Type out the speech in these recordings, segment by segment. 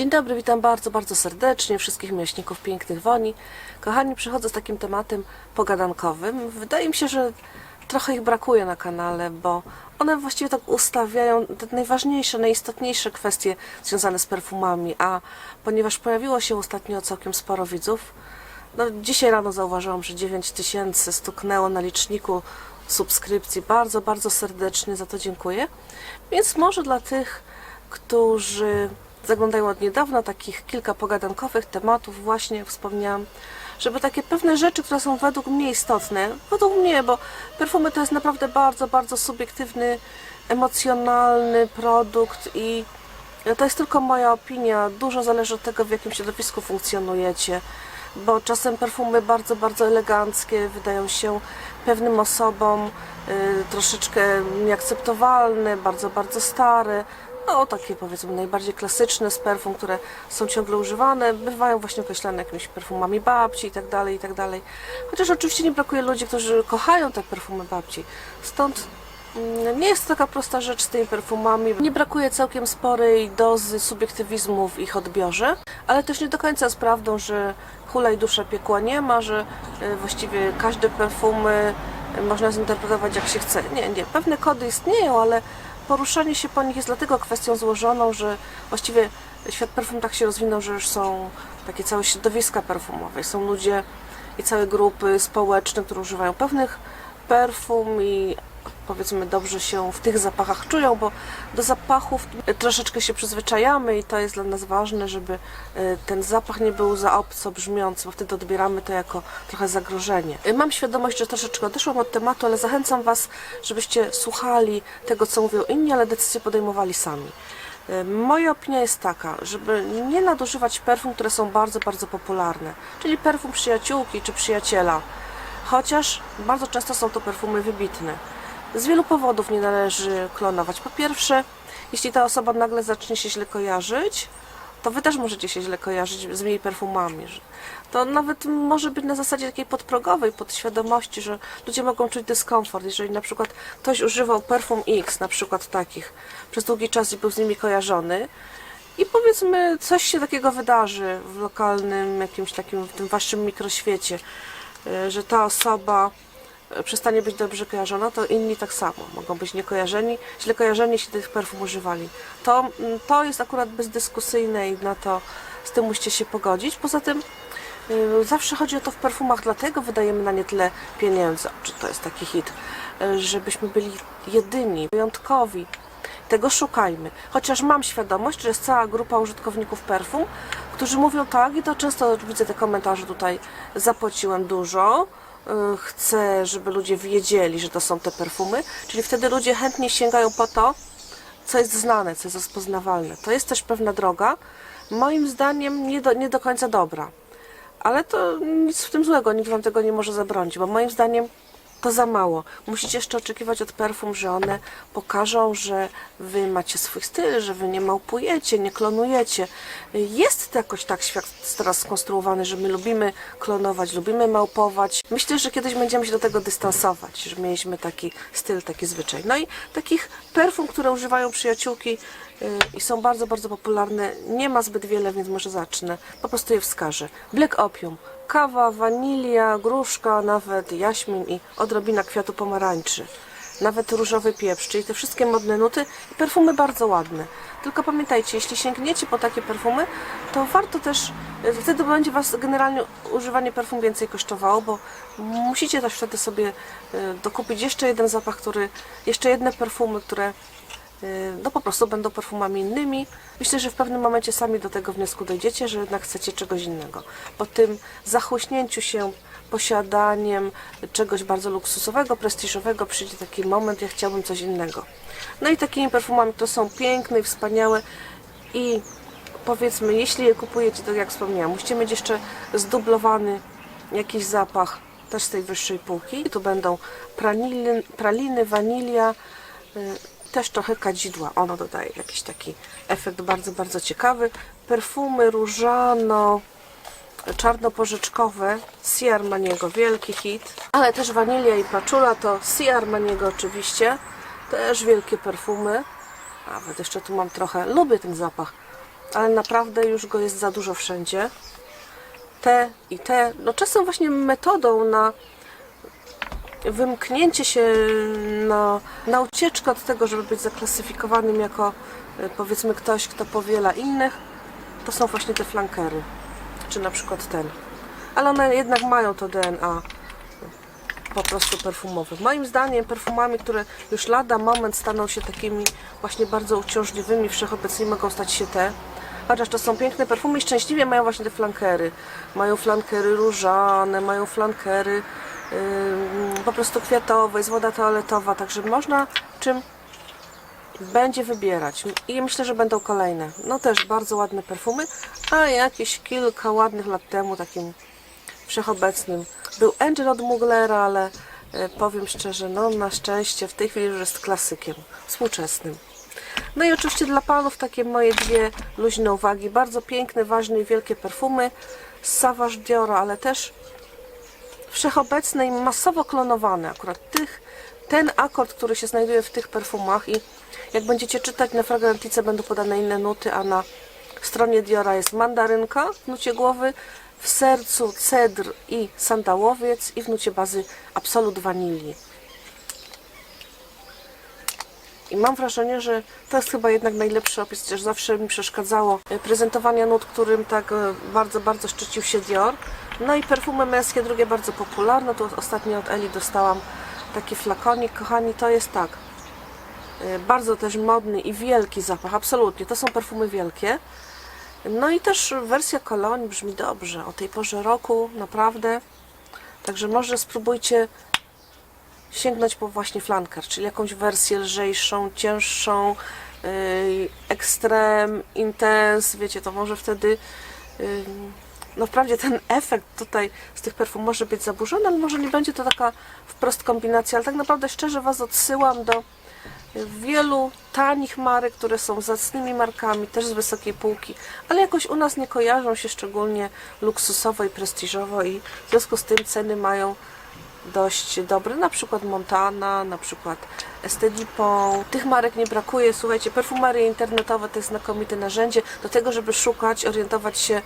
Dzień dobry, witam bardzo, bardzo serdecznie wszystkich miłośników pięknych woni. Kochani, przychodzę z takim tematem pogadankowym. Wydaje mi się, że trochę ich brakuje na kanale, bo one właściwie tak ustawiają te najważniejsze, najistotniejsze kwestie związane z perfumami, a ponieważ pojawiło się ostatnio całkiem sporo widzów, no dzisiaj rano zauważyłam, że 9 tysięcy stuknęło na liczniku subskrypcji. Bardzo, bardzo serdecznie za to dziękuję. Więc może dla tych, którzy zaglądają od niedawna, takich kilka pogadankowych tematów, właśnie jak wspomniałam, żeby takie pewne rzeczy, które są według mnie istotne, według mnie, bo perfumy to jest naprawdę bardzo, bardzo subiektywny, emocjonalny produkt i to jest tylko moja opinia. Dużo zależy od tego, w jakim środowisku funkcjonujecie, bo czasem perfumy bardzo, bardzo eleganckie wydają się pewnym osobom y, troszeczkę nieakceptowalne, bardzo, bardzo stare. No, takie powiedzmy najbardziej klasyczne z perfum, które są ciągle używane, bywają właśnie określane jakimiś perfumami babci i tak dalej, i tak dalej. Chociaż oczywiście nie brakuje ludzi, którzy kochają te perfumy babci. Stąd mm, nie jest to taka prosta rzecz z tymi perfumami. Nie brakuje całkiem sporej dozy subiektywizmu w ich odbiorze, ale też nie do końca jest prawdą, że hula i dusza piekła nie ma, że y, właściwie każde perfumy y, można zinterpretować jak się chce. Nie, nie. Pewne kody istnieją, ale poruszanie się po nich jest dlatego kwestią złożoną, że właściwie świat perfum tak się rozwinął, że już są takie całe środowiska perfumowe. Są ludzie i całe grupy społeczne, które używają pewnych perfum i powiedzmy dobrze się w tych zapachach czują, bo do zapachów troszeczkę się przyzwyczajamy i to jest dla nas ważne, żeby e, ten zapach nie był za obco brzmiący, bo wtedy odbieramy to jako trochę zagrożenie. E, Mam świadomość, że troszeczkę odeszłam od tematu, ale zachęcam Was, żebyście słuchali tego, co mówią inni, ale decyzje podejmowali sami. E, Moja opinia jest taka, żeby nie nadużywać perfum, które są bardzo, bardzo popularne, czyli perfum przyjaciółki czy przyjaciela, chociaż bardzo często są to perfumy wybitne. Z wielu powodów nie należy klonować. Po pierwsze, jeśli ta osoba nagle zacznie się źle kojarzyć, to wy też możecie się źle kojarzyć z jej perfumami. To nawet może być na zasadzie takiej podprogowej, podświadomości, że ludzie mogą czuć dyskomfort. Jeżeli na przykład ktoś używał perfum X, na przykład takich, przez długi czas i był z nimi kojarzony, i powiedzmy coś się takiego wydarzy w lokalnym, jakimś takim, w tym waszym mikroświecie, y, że ta osoba przestanie być dobrze kojarzona, to inni tak samo mogą być niekojarzeni, źle kojarzeni, jeśli tych perfum używali. To, mm, to jest akurat bezdyskusyjne i na to z tym musicie się pogodzić. Poza tym y, zawsze chodzi o to w perfumach, dlatego wydajemy na nie tyle pieniędzy, czy to jest taki hit, y, żebyśmy byli jedyni, wyjątkowi, tego szukajmy. Chociaż mam świadomość, że jest cała grupa użytkowników perfum, którzy mówią tak, i to często widzę te komentarze tutaj, zapłaciłem dużo, chcę, żeby ludzie wiedzieli, że to są te perfumy, czyli wtedy ludzie chętnie sięgają po to, co jest znane, co jest rozpoznawalne. To jest też pewna droga, moim zdaniem nie do, nie do końca dobra. Ale to nic w tym złego, nikt wam tego nie może zabronić, bo moim zdaniem to za mało. Musicie jeszcze oczekiwać od perfum, że one pokażą, że wy macie swój styl, że wy nie małpujecie, nie klonujecie. Jest jakoś tak świat teraz skonstruowany, że my lubimy klonować, lubimy małpować. Myślę, że kiedyś będziemy się do tego dystansować, że mieliśmy taki styl, taki zwyczaj. No i takich perfum, które używają przyjaciółki i są bardzo, bardzo popularne, nie ma zbyt wiele, więc może zacznę. Po prostu je wskażę. Black Opium, kawa, wanilia, gruszka, nawet jaśmin i odrobina kwiatu pomarańczy. Nawet różowy pieprz, czyli te wszystkie modne nuty i perfumy bardzo ładne. Tylko pamiętajcie, jeśli sięgniecie po takie perfumy, to warto też, y, wtedy będzie Was generalnie używanie perfum więcej kosztowało, bo musicie też wtedy sobie y, dokupić jeszcze jeden zapach, który, jeszcze jedne perfumy, które y, no po prostu będą perfumami innymi. Myślę, że w pewnym momencie sami do tego wniosku dojdziecie, że jednak chcecie czegoś innego. Po tym zachłyśnięciu się posiadaniem czegoś bardzo luksusowego, prestiżowego przyjdzie taki moment, ja chciałbym coś innego. No i takimi perfumami, które są piękne i wspaniałe i powiedzmy, jeśli je kupujecie, tak jak wspomniałam, musicie mieć jeszcze zdublowany jakiś zapach też z tej wyższej półki. I tu będą praliny, praliny wanilia, y, też trochę kadzidła. Ono dodaje jakiś taki efekt bardzo, bardzo ciekawy. Perfumy różano, czarnoporzeczkowe Sia Armaniego, wielki hit. Ale też wanilia i paczula to Sia Armaniego oczywiście. Też wielkie perfumy. Nawet jeszcze tu mam trochę, lubię ten zapach. ale naprawdę już go jest za dużo wszędzie. Te i te, no czasem właśnie metodą na wymknięcie się na, na ucieczkę od tego, żeby być zaklasyfikowanym jako y, powiedzmy ktoś, kto powiela innych, to są właśnie te flankery, czy na przykład ten. Ale one jednak mają to DNA po prostu perfumowych. Moim zdaniem perfumami, które już lada moment staną się takimi właśnie bardzo uciążliwymi, wszechobecnymi mogą stać się te. Chociaż to są piękne perfumy i szczęśliwie mają właśnie te flankery. Mają flankery różane, mają flankery po prostu kwiatowe, jest woda toaletowa, także można czym będzie wybierać. I myślę, że będą kolejne. No też bardzo ładne perfumy, a jakieś kilka ładnych lat temu takim wszechobecnym. Był Angel od Muglera, ale e, powiem szczerze, no na szczęście w tej chwili już jest klasykiem współczesnym. No i oczywiście dla panów takie moje dwie luźne uwagi. Bardzo piękne, ważne i wielkie perfumy z Savage Diora, ale też wszechobecne i masowo klonowane. Akurat tych, ten akord, który się znajduje w tych perfumach i jak będziecie czytać na fragrantice będą podane inne nuty, a na stronie Diora jest mandarynka w nucie głowy, w sercu cedr i sandałowiec i w nucie bazy absolut wanilii. I mam wrażenie, że to jest chyba jednak najlepszy opis, chociaż zawsze mi przeszkadzało e, prezentowania nut, którym tak e, bardzo, bardzo szczycił się Dior. No i perfumy męskie, drugie bardzo popularne. Tu ostatnio od Eli dostałam taki flakonik. Kochani, to jest tak. e, Bardzo też modny i wielki zapach, absolutnie. To są perfumy wielkie. No i też wersja kolonii brzmi dobrze. O tej porze roku, naprawdę. Także może spróbujcie sięgnąć po właśnie flanker, czyli jakąś wersję lżejszą, cięższą, yy, ekstrem, intens, wiecie, to może wtedy yy, no wprawdzie ten efekt tutaj z tych perfum może być zaburzony, ale może nie będzie to taka wprost kombinacja, ale tak naprawdę szczerze Was odsyłam do wielu tanich marek, które są zacnymi markami, też z wysokiej półki, ale jakoś u nas nie kojarzą się szczególnie luksusowo i prestiżowo i w związku z tym ceny mają dość dobre, na przykład Montana, na przykład Estedipon. Tych marek nie brakuje, słuchajcie, perfumerie internetowe to jest znakomite narzędzie do tego, żeby szukać, orientować się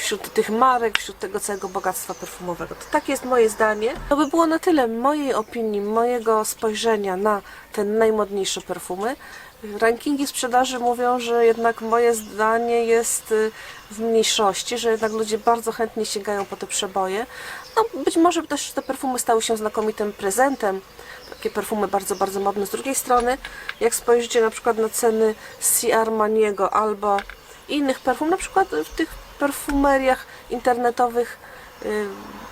wśród tych marek, wśród tego całego bogactwa perfumowego. To takie jest moje zdanie. To by było na tyle mojej opinii, mojego spojrzenia na te najmodniejsze perfumy. Rankingi sprzedaży mówią, że jednak moje zdanie jest y, w mniejszości, że jednak ludzie bardzo chętnie sięgają po te przeboje. No, być może też te perfumy stały się znakomitym prezentem. Takie perfumy bardzo, bardzo modne. Z drugiej strony, jak spojrzycie na przykład na ceny C. Armaniego albo innych perfum, na przykład w tych perfumeriach internetowych y,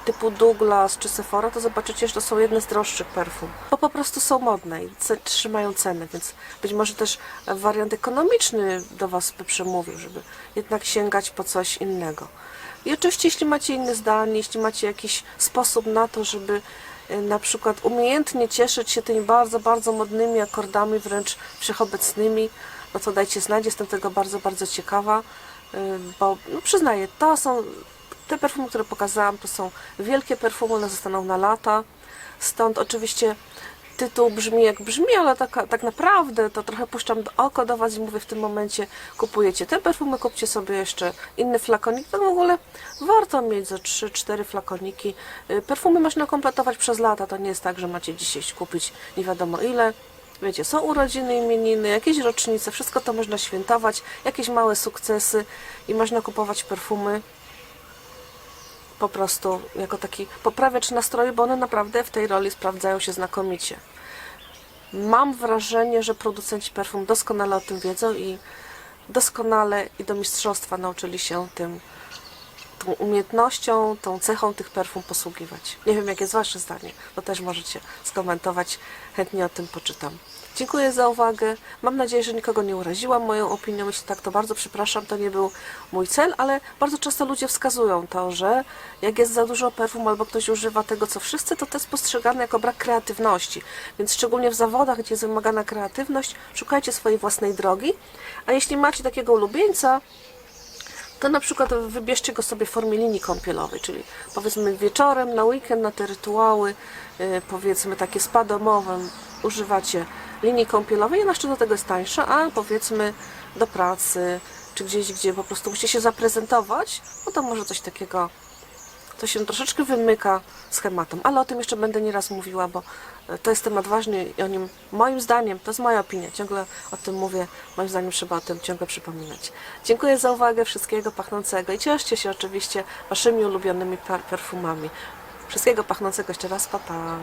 typu Douglas czy Sephora, to zobaczycie, że to są jedne z droższych perfum. Bo po prostu są modne i trzymają cenę, więc być może też wariant ekonomiczny do Was by przemówił, żeby jednak sięgać po coś innego. I oczywiście, jeśli macie inne zdanie, jeśli macie jakiś sposób na to, żeby y, na przykład umiejętnie cieszyć się tymi bardzo, bardzo modnymi akordami, wręcz wszechobecnymi, no to dajcie znać, jestem tego bardzo, bardzo ciekawa, bo no, przyznaję, to są te perfumy, które pokazałam, to są wielkie perfumy, one zostaną na lata, stąd oczywiście tytuł brzmi jak brzmi, ale tak, tak naprawdę to trochę puszczam do oko do Was i mówię w tym momencie kupujecie te perfumy, kupcie sobie jeszcze inny flakonik, to w ogóle warto mieć za 3-4 flakoniki. Y, Perfumy można kompletować przez lata, to nie jest tak, że macie dzisiaj kupić nie wiadomo ile. Wiecie, są urodziny, imieniny, jakieś rocznice, wszystko to można świętować, jakieś małe sukcesy i można kupować perfumy po prostu jako taki poprawiacz nastroju, bo one naprawdę w tej roli sprawdzają się znakomicie. Mam wrażenie, że producenci perfum doskonale o tym wiedzą i doskonale i do mistrzostwa nauczyli się tym, tą umiejętnością, tą cechą tych perfum posługiwać. Nie wiem, jakie jest Wasze zdanie, to też możecie skomentować, chętnie o tym poczytam. Dziękuję za uwagę. Mam nadzieję, że nikogo nie uraziłam moją opinią. Jeśli tak, to bardzo przepraszam, to nie był mój cel, ale bardzo często ludzie wskazują to, że jak jest za dużo perfum albo ktoś używa tego, co wszyscy, to to jest postrzegane jako brak kreatywności. Więc szczególnie w zawodach, gdzie jest wymagana kreatywność, szukajcie swojej własnej drogi. A jeśli macie takiego ulubieńca, to na przykład wybierzcie go sobie w formie linii kąpielowej, czyli powiedzmy wieczorem, na weekend, na te rytuały, yy, powiedzmy takie spa domowe, używacie linii kąpielowej, ona jeszcze do tego jest tańsza, a powiedzmy do pracy, czy gdzieś, gdzie po prostu musicie się zaprezentować, no to może coś takiego to się troszeczkę wymyka schematom, ale o tym jeszcze będę nieraz mówiła, bo e, to jest temat ważny i o nim, moim zdaniem, to jest moja opinia, ciągle o tym mówię, moim zdaniem trzeba o tym ciągle przypominać. Dziękuję za uwagę, wszystkiego pachnącego i cieszcie się oczywiście waszymi ulubionymi per- perfumami. Wszystkiego pachnącego jeszcze raz, pa pa.